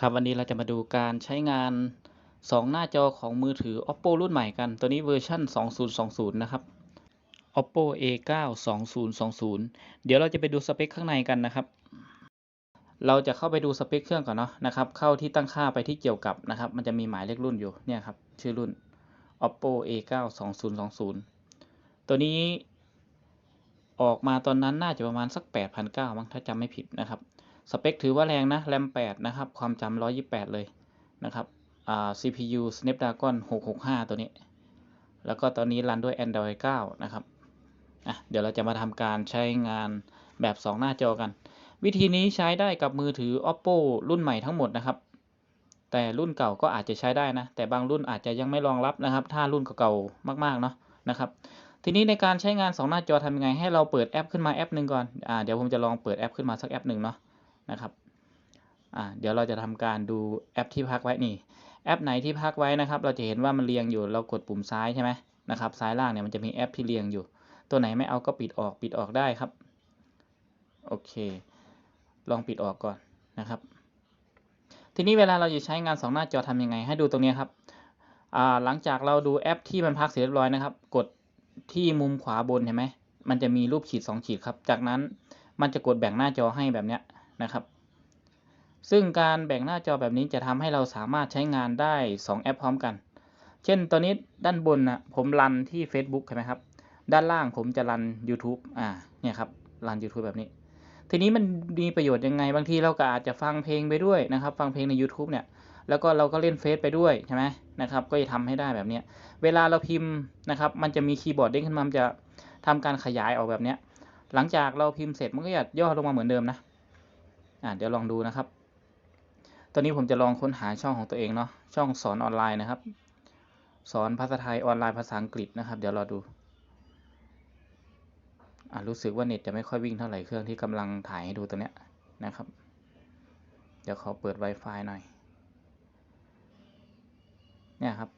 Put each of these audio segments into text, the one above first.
ครับวันนี้เราจะมาดูการใช้งาน 2 หน้าจอของมือถือ oppo รุ่นใหม่กัน ตัวนี้เวอร์ชัน2020 นะครับ oppo a9 2020 เดี๋ยวเราจะไปดูสเปคข้างในกันนะครับ เราจะเข้าไปดูสเปคเครื่องก่อนเนาะนะครับ เข้าที่ตั้งค่าไปที่เกี่ยวกับนะครับ มันจะมีหมายเลขรุ่นอยู่ เนี่ยครับ ชื่อรุ่น oppo a9 2020 ตัวนี้ออกมาตอนนั้นน่าจะประมาณสัก 8,900มั้งถ้าจำไม่ผิดนะครับ สเปคถือว่าแรงนะ แรม 8 นะครับ ความจำ128 เลยนะครับอ่า CPU Snapdragon 665 ตัวนี้ แล้วก็ตอนนี้รันด้วย Android 9 นะครับอะเดี๋ยวเราจะมาทำการใช้งานแบบ 2 หน้าจอกัน วิธีนี้ใช้ได้กับมือถือ oppo รุ่นใหม่ทั้งหมดนะครับ แต่รุ่นเก่าก็อาจจะใช้ได้นะ แต่บางรุ่นอาจจะยังไม่รองรับนะครับ ถ้ารุ่นเก่าๆมากๆ เนาะนะครับทีนี้ในการใช้งาน 2 หน้าจอทำยังไงให้เราเปิดแอปขึ้นมาแอปหนึ่งก่อนอ่าเดี๋ยวผมจะลองเปิดแอปขึ้นมาสักแอปหนึ่งเนาะ นะครับเดี๋ยวเราจะทำการดูแอปที่พักไว้นี่ แอปไหนที่พักไว้นะครับ เราจะเห็นว่ามันเรียงอยู่ เรากดปุ่มซ้ายใช่ไหมนะครับ ซ้ายล่างเนี่ยมันจะมีแอปที่เรียงอยู่ ตัวไหนไม่เอาก็ปิดออก ปิดออกได้ครับ โอเค ลองปิดออกก่อนนะครับ ทีนี้เวลาเราจะใช้งาน 2 หน้าจอทำยังไง ให้ดูตรงนี้ครับ หลังจากเราดูแอปที่มันพักเสร็จเรียบร้อยนะครับ กดที่มุมขวาบนเห็นไหมมันจะมีรูปขีด 2 ขีดครับ จากนั้นมันจะกดแบ่งหน้าจอให้แบบเนี้ย นะครับ ซึ่งการแบ่งหน้าจอแบบนี้จะทำให้เราสามารถใช้งานได้ 2 แอปพร้อมกัน เช่นตอนนี้ด้านบนนะผมรันที่ Facebook ใช่ไหมครับ ด้านล่างผมจะรัน YouTube อ่าเนี่ยครับรัน YouTube แบบนี้ ทีนี้มันมีประโยชน์ยังไง บางทีเราก็อาจจะฟังเพลงไปด้วยนะครับ ฟังเพลงใน YouTube เนี่ยแล้วก็เราก็เล่นเฟซไปด้วยใช่ไหมนะครับ ก็จะทำให้ได้แบบนี้ เวลาเราพิมพ์นะครับ มันจะมีคีย์บอร์ดเด้งขึ้นมา มันจะทำการขยายออกแบบนี้ หลังจากเราพิมพ์เสร็จมันก็จะย่อลงมาเหมือนเดิมนะ อ่าเดี๋ยวลองดูนะครับ ตอนนี้ผมจะลองค้นหาช่องของตัวเองเนาะ ช่องสอนออนไลน์นะครับ สอนภาษาไทยออนไลน์ภาษาอังกฤษนะครับ เดี๋ยวรอดูอ่ารู้สึกว่าเน็ตจะไม่ค่อยวิ่งเท่าไหร่เครื่องที่กำลังถ่ายให้ดูตัวเนี้ยนะครับ เดี๋ยวขอเปิด Wi-Fi หน่อย เนี่ยครับ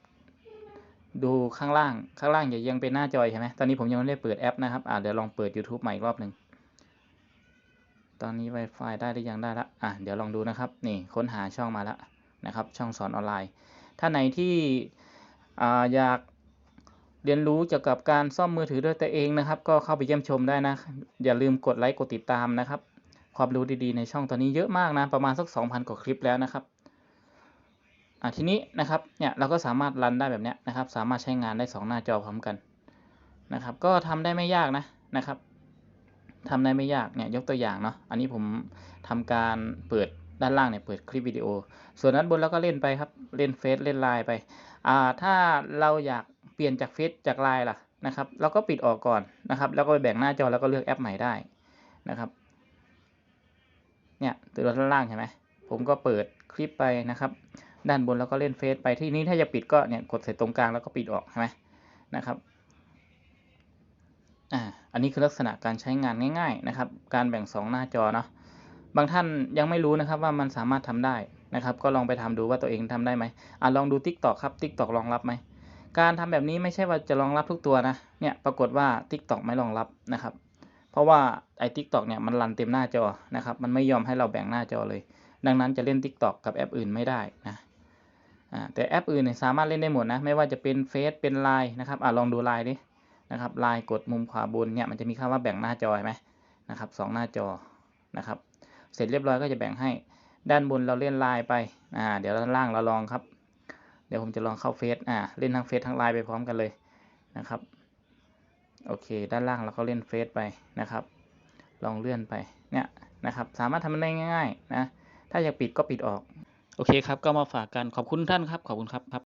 ดูข้างล่าง ข้างล่างยังเป็นหน้าจอยใช่ไหมตอนนี้ผมยังไม่ได้เปิดแอปนะครับ อ่าเดี๋ยวลองเปิด YouTube ใหม่อีกรอบหนึ่ง ตอนนี้ Wi-Fi ได้หรือยังได้ละอะเดี๋ยวลองดูนะครับ นี่ค้นหาช่องมาแล้วนะครับ ช่องสอนออนไลน์ ถ้าไหนที่อ่าอยากเรียนรู้เกี่ยวกับการซ่อมมือถือด้วยตัวเองนะครับ ก็เข้าไปเยี่ยมชมได้นะ อย่าลืมกดไลค์กดติดตามนะครับ ความรู้ดีๆในช่องตอนนี้เยอะมากนะ ประมาณสัก 2,000 กว่าคลิปแล้วนะครับอะทีนี้นะครับ เนี่ยเราก็สามารถรันได้แบบเนี้ยนะครับ สามารถใช้งานได้ 2 หน้าจอพร้อมกันนะครับ ก็ทำได้ไม่ยากนะนะครับ ทำได้ไม่ยากเนี่ยยกตัวอย่างเนาะอันนี้ผมทำการเปิดด้านล่างเนี่ยเปิดคลิปวิดีโอ ส่วนด้านบนเราก็เล่นไปครับเล่นเฟซเล่นไลน์ไปอ่าถ้าเราอยากเปลี่ยนจากเฟซจากไลน์ล่ะนะครับเราก็ปิดออกก่อนนะครับแล้วก็ไปแบ่งหน้าจอแล้วก็เลือกแอปใหม่ได้นะครับเนี่ยตัวด้านล่างใช่ไหมผมก็เปิดคลิปไปนะครับ ด้านบนแล้วก็เล่นเฟซไปที่นี้ถ้าจะปิดก็เนี่ยกดใส่ตรงกลางแล้วก็ปิดออกใช่ไหมนะครับ อ่าอันนี้คือลักษณะการใช้งานง่าย ๆนะครับ การแบ่ง 2 หน้าจอเนาะบางท่านยังไม่รู้นะครับว่ามันสามารถทำได้นะครับ ก็ลองไปทำดูว่าตัวเองทำได้ไหมอ่าลองดู TikTok ครับ TikTok รองรับไหมการทำแบบนี้ไม่ใช่ว่าจะรองรับทุกตัวนะเนี่ยปรากฏว่า TikTok ไม่รองรับนะครับ เพราะว่าไอ้ TikTok เนี่ยมันรันเต็มหน้าจอนะครับมันไม่ยอมให้เราแบ่งหน้าจอเลย ดังนั้นจะเล่น TikTok กับแอปอื่นไม่ได้นะแต่แอปอื่นเนี่ยสามารถเล่นได้หมดนะไม่ว่าจะเป็นเฟซเป็นไลน์นะครับอ่าลองดูไลน์ดิ นะครับลน์กดมุมขวาบนเนี่ยมันจะมีคำว่าแบ่งหน้าจอไหมนะครับสองหน้าจอนะครับ เสร็จเรียบร้อยก็จะแบ่งให้ด้านบนเราเล่นลน์ไปอ่าเดี๋ยวด้านล่างเราลองครับ เดี๋ยวผมจะลองเข้าเฟซอ่าเล่นทั้งเฟซทั้งลน์ไปพร้อมกันเลยนะครับโอเค ด้านล่างเราก็เล่นเฟซไปนะครับ ลองเลื่อนไปเนี่ยนะครับ สามารถทำมันได้ง่าย ๆ นะ ถ้าอยากปิดก็ปิดออก โอเคครับ ก็มาฝากกัน ขอบคุณท่านครับ ขอบคุณครับครับ